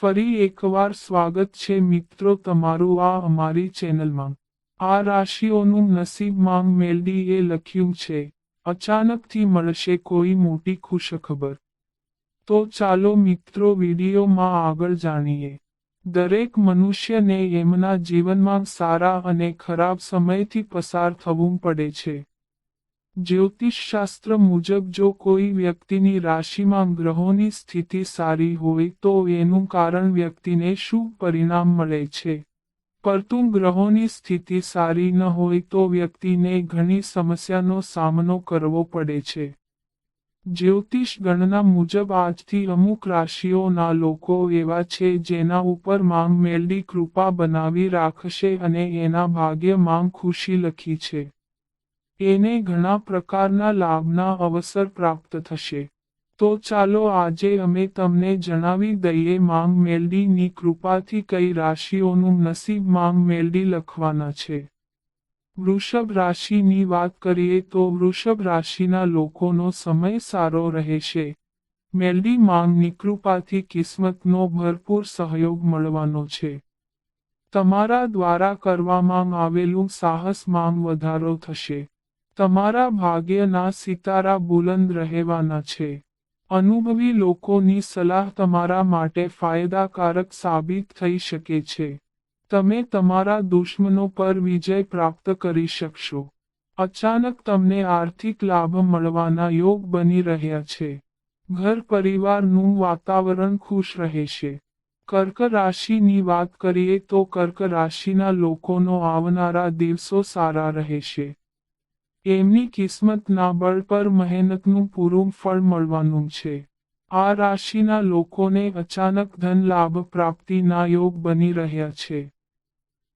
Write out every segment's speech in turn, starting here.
ફરી એકવાર સ્વાગત છે મિત્રો તમારું આ અમારી ચેનલમાં. આ રાશિઓનું નસીબ માંગ મેલડી એ લખ્યું છે. અચાનકથી મળશે કોઈ મોટી ખુશખબર. તો ચાલો મિત્રો વિડીયોમાં આગળ જાણીએ. દરેક મનુષ્યને એમના જીવનમાં સારા અને ખરાબ સમયથી પસાર થવું પડે છે. જ્યોતિષશાસ્ત્ર મુજબ જો કોઈ વ્યક્તિની રાશિમાં ગ્રહોની સ્થિતિ સારી હોય તો એનું કારણ વ્યક્તિને શું પરિણામ મળે છે? પરંતુ ગ્રહોની સ્થિતિ સારી ન હોય તો વ્યક્તિને ઘણી સમસ્યાનો સામનો કરવો પડે છે. જ્યોતિષ ગણના મુજબ આજથી અમુક રાશિઓના લોકો એવા છે જેના ઉપર માંગ મેલડી કૃપા બનાવી રાખશે અને એના ભાગ્ય માંગ ખુશી લખી છે. એને ઘણા પ્રકારના લાભના અવસર પ્રાપ્ત થશે. તો ચાલો આજે અમે તમને જણાવી દઈએ માંગ મેલડીની કૃપાથી કઈ રાશિઓનું નસીબ માંગ મેલડી લખવાના છે. વૃષભ રાશિની વાત કરીએ તો વૃષભ રાશિના લોકોનો સમય સારો રહેશે. મેલડી માંગની કૃપાથી કિસ્મતનો ભરપૂર સહયોગ મળવાનો છે. તમારા દ્વારા કરવામાં આવેલું સાહસ માંગ વધારો થશે. તમારા ભાગ્યના સિતારા બુલંદ રહેવાના છે. અનુભવી લોકોની સલાહ તમારા માટે ફાયદાકારક સાબિત થઈ શકે છે. તમે તમારા દુશ્મનો પર વિજય પ્રાપ્ત કરી શકશો. અચાનક તમને આર્થિક લાભ મળવાના યોગ બની રહ્યા છે. ઘર પરિવારનું વાતાવરણ ખુશ રહેશે કર્ક રાશિની વાત કરીએ તો કર્ક રાશિના લોકોનો આવનારા દિવસો સારા રહેશે. એમની કિસ્મતના બળ પર મહેનતનું પૂરું ફળ મળવાનું છે. આ રાશિના લોકોને અચાનક ધન લાભ પ્રાપ્તિના યોગ બની રહ્યા છે.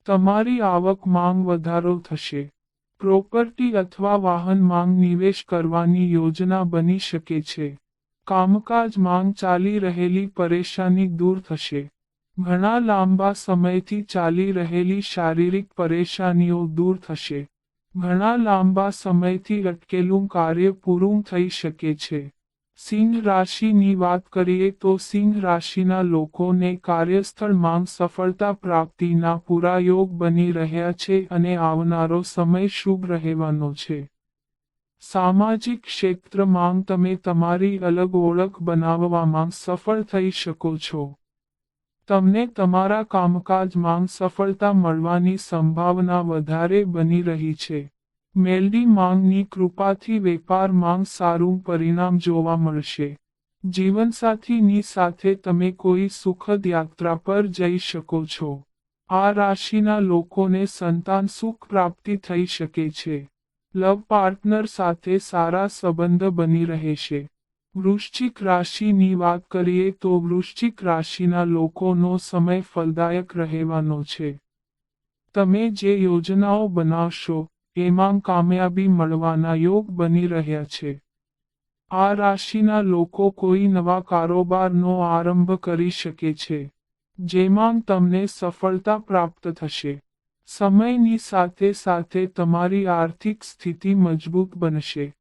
તમારી આવક માંગ વધારો થશે. પ્રોપર્ટી અથવા વાહન માંગ નિવેશ કરવાની યોજના બની શકે છે. કામકાજ માંગ ચાલી રહેલી પરેશાની દૂર થશે. ઘણા લાંબા સમયથી ચાલી રહેલી શારીરિક પરેશાનીઓ દૂર થશે. ઘણા લાંબા સમયથી અટકેલું કાર્ય પૂરું થઈ શકે છે. સિંહ રાશિની વાત કરીએ તો સિંહ રાશિના લોકોને કાર્યસ્થળ માંગ સફળતા પ્રાપ્તિના પૂરા યોગ બની રહ્યા છે અને આવનારો સમય શુભ રહેવાનો છે. સામાજિક ક્ષેત્રમાં તમે તમારી અલગ ઓળખ બનાવવામાં સફળ થઈ શકો છો. તમને તમારા કામકાજમાં સફળતા મળવાની સંભાવના વધારે બની રહી છે. મેલડી માંગની કૃપાથી વેપાર માંગ સારું પરિણામ જોવા મળશે. જીવનસાથીની સાથે તમે કોઈ સુખદ યાત્રા પર જઈ શકો છો. આ રાશિના લોકોને સંતાન સુખ પ્રાપ્તિ થઈ શકે છે. લવ પાર્ટનર સાથે સારા સંબંધ બની રહેશે. વૃશ્ચિક રાશિની વાત કરીએ તો વૃશ્ચિક રાશિના લોકોનો સમય ફલદાયક રહેવાનો છે. તમે જે યોજનાઓ બનાવશો, એમાં કામયાબી મળવાના યોગ બની રહ્યા છે. આ રાશિના લોકો કોઈ નવા કારોબારનો આરંભ કરી શકે છે, જેમાં તમને સફળતા પ્રાપ્ત થશે. સમયની સાથે સાથે તમારી આર્થિક સ્થિતિ મજબૂત બનશે.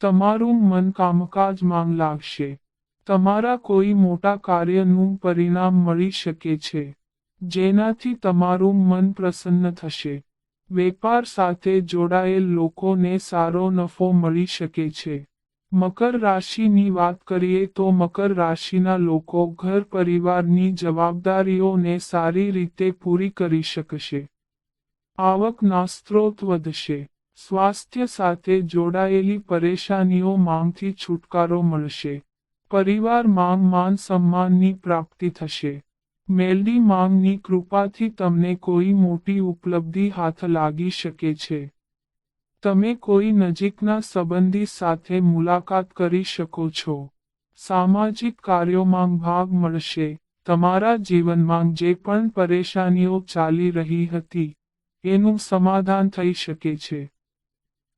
તમારું મન કામકાજમાં લાગશે. તમારા કોઈ મોટા કાર્યનું પરિણામ મળી શકે છે, જેનાથી તમારું મન પ્રસન્ન થશે. વેપાર સાથે જોડાયેલ લોકોને સારો નફો મળી શકે છે. મકર રાશિની વાત કરીએ તો મકર રાશિના લોકો ઘર પરિવારની જવાબદારીઓને સારી રીતે પૂરી કરી શકશે. આવકના સ્ત્રોત વધશે. સ્વાસ્થ્ય સાથે જોડાયેલી પરેશાનીઓ માંગથી છુટકારો મળશે. પરિવાર માંગ માન સન્માનની પ્રાપ્તિ થશે. મેલડી માંગની કૃપાથી તમને કોઈ મોટી ઉપલબ્ધિ હાથ લાગી શકે છે. તમે કોઈ નજીકના સંબંધી સાથે મુલાકાત કરી શકો છો. સામાજિક કાર્યોમાં ભાગ મળશે. તમારા જીવનમાં જે પણ પરેશાનીઓ ચાલી રહી હતી, એનું સમાધાન થઈ શકે છે.